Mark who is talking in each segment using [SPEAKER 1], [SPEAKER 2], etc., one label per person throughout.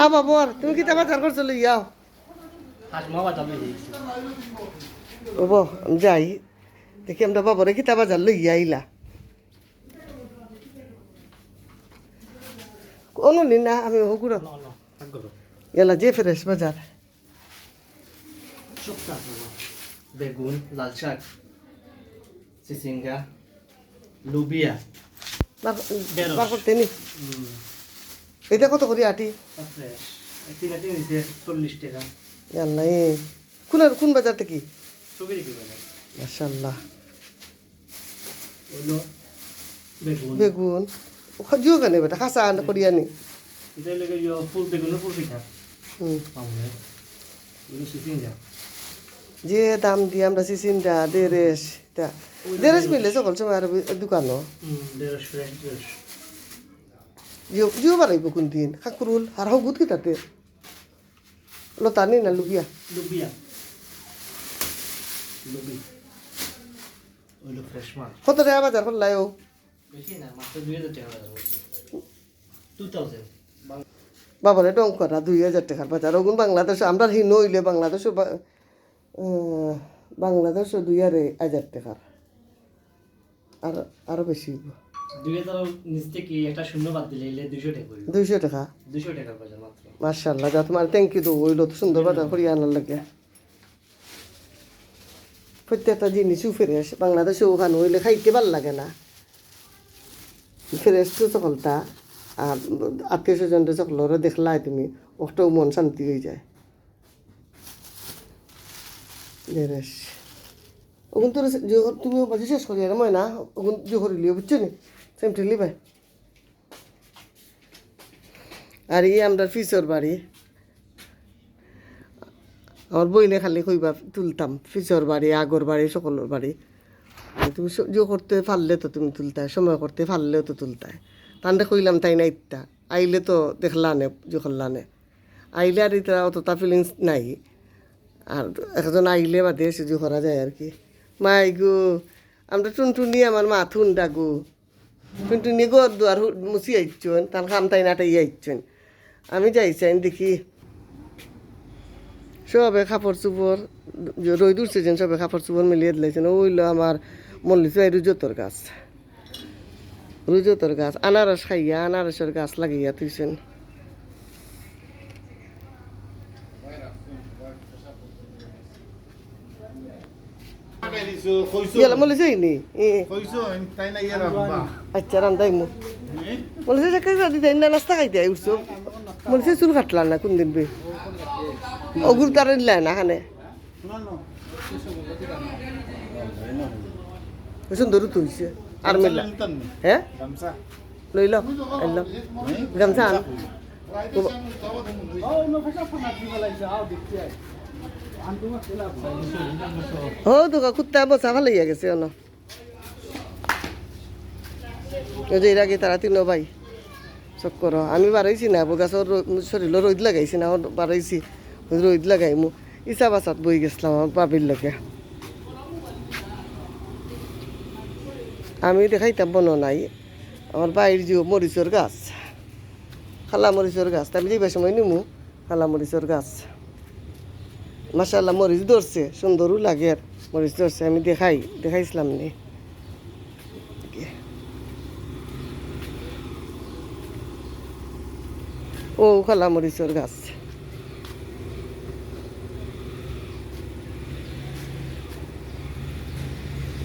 [SPEAKER 1] আ বাবর তুমি কিতা বাজার করছ লই যাও ওব আমি যাই। দেখি আমরা বাবরে কিতা বাজার লই আইলা। কোনো নি না আমি
[SPEAKER 2] করো
[SPEAKER 1] এলা যে ফ্রেশ বাজার।
[SPEAKER 2] বেগুন লাল শাক চিচিঙ্গা লুবিয়া।
[SPEAKER 1] বার। করতে নি এটা কত করি আটি? জানলাই কোন কোন বাজার থেকে
[SPEAKER 2] চুবি রেখে বেলা
[SPEAKER 1] মাশাল্লাহ
[SPEAKER 2] হইল বেগুন।
[SPEAKER 1] জিও কেন বেটা? খাসা আন করি আনি যে দাম দিয়ে আমরা সিসিনটা দেড়েশ দেড়েশ মিলে সকল সময় আর দোকানও
[SPEAKER 2] হুম দেড়শ ফ্রেশ দেড়শ
[SPEAKER 1] জিও জিও বাড়াইব কোন দিন খাকুরুল আর হগুত কি তাতে লতা নি না লুবিয়া
[SPEAKER 2] লুবিয়া লুবি হইল ফ্রেশ মাল
[SPEAKER 1] কত টাকা বাজার করলাই ও
[SPEAKER 2] বেশি না মাত্র দুই হাজার টাকা বাজার করছি টু থাউজেন্ড
[SPEAKER 1] বাবারে ডং দুই হাজার টাকার বাজার ওগুন বাংলাদেশ আমরা হি নইলে বাংলাদেশও বা- আহ, বাংলাদেশও দুই হাজার টাকার আর আরও বেশি
[SPEAKER 2] দুইশো টাকা
[SPEAKER 1] মার্শাল্লাহ যা তোমার থ্যাংক ইউ তো ওইলো তো সুন্দর বাজার করিয়া আনার লাগে। প্রত্যেকটা জিনিসও ফ্রেশ বাংলাদেশে ওখানে হইলে খাইতে ভালো লাগে না। ফ্রেশ তো সকলটা আর আত্মীয় স্বজনটা দেখলাই তুমি ওটাও মন শান্তি হয়ে যায়। ওগুন তোর তুমি বাজি শেষ করি আর মই না? ওগুন করিলি বুঝছ নি? সেমটি লিবাই আর ই আমরা ফিসর বাড়ি। আমার বইনে খালি কইবা তুলতাম ফিসর বাড়ি, আগর বাড়ি, সকলের বাড়ি। তুমি স- জো করতে পারলে তো তুমি তুলতায়, সময় করতে পারলেও তো তুলতায়। তান্ডে কইলাম তাই না ইত্যা আইলে তো দেখলানে জো করলানে আইলে আর ইতা অতটা ফিলিংস নাই। আর একজন আইলে বাদে জো করা যায় আর কি। মাই গো, আমরা টুনটুনি, আমার মা থুন ডাকু নিগর গর দুয়ার মুছি আইচুন তার খাম তাই নাটাই আইচুন আমি যাইছি আমি দেখি সবে কাপড় চুপড় রই দূর যেন সবে কাপড় চুপড় মিলিয়ে দিলাইছেন ওইল আমার মল্লিস ভাই রুজতর গাছ। রুজতর গাছ, আনারস খাইয়া আনারসের গাছ লাগিয়া তুইছেন ইয়ালা হইনি এ আচ্ছা রান্দাই মু মল্লিচ চাকরি রাদি দেয় না নাস্তা খাইতে উঠছো মল্লিচ চুল কাটলা না কোনদিন বে অগুর তার নিলাই না খানে সুন্দর তুলছে আর মেলা হ্যাঁ লই ল এল গামছা আন ও, তোকা কুত্তা বসা ভালো হইয়া গেছে, অন। ওই যে এর আগে তারা তিন ভাই চক্কর আমি বাড়াইছি না গাছর শরীর রোদ লাগাইছি না বাড়াইছি রোদ লাগাই মু ইচ্ছা বাসাত বই গেছিলাম আমার বাবির লগে। আমি দেখাইতাম বন নাই আমার বাইর যে মরিচর গাছ, খালা মরিচর গাছ আমি যাইবার সময় নিমু, খালা মরিচর গাছ। মাসাল্লাহ মরিচ ধরছে, সুন্দরও লাগে আর। মরিচ ধরছে, আমি দেখাই, দেখাইছিলাম নি। ও, খালা মরিচর গাছ।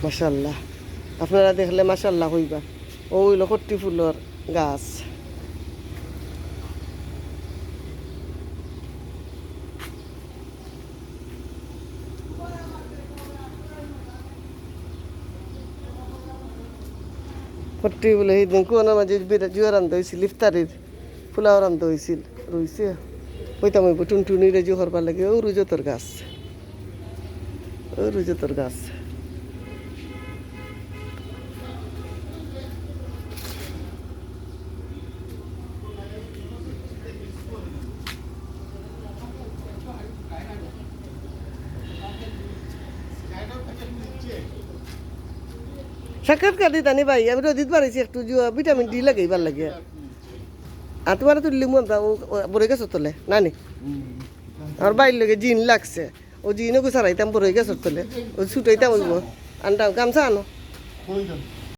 [SPEAKER 1] মাসাল্লাহ আপনারা দেখলে মাসাল্লাহ হইবা। ও হইল কট্টি ফুলর গাছ। কট্টি বলে সেইদিন কোন মাঝে জুয়ার আনতে হয়েছিল ইফতারির ফুলাও আনতে হয়েছিল রইছে কইতাম ওই টুনটুনিরে জোহর পালে লাগে ও রুজতর গাছ। ও রুজতর গাছ। সাক্ষাৎকার দিতানি ভাই আমি তো দিতে পারিছি একটু ভিটামিন ডি লাগাইবার লাগে। আর তোমার তুললিমু আমরা ও বড়ে গেছো তোলে, নানি? আর বাইর লগে জিন লাগছে। ও জিনও গুছারাইতাম বড় গেছো তোলে ও ছুটাইতাম ওইব আনতাম গামছা আনো।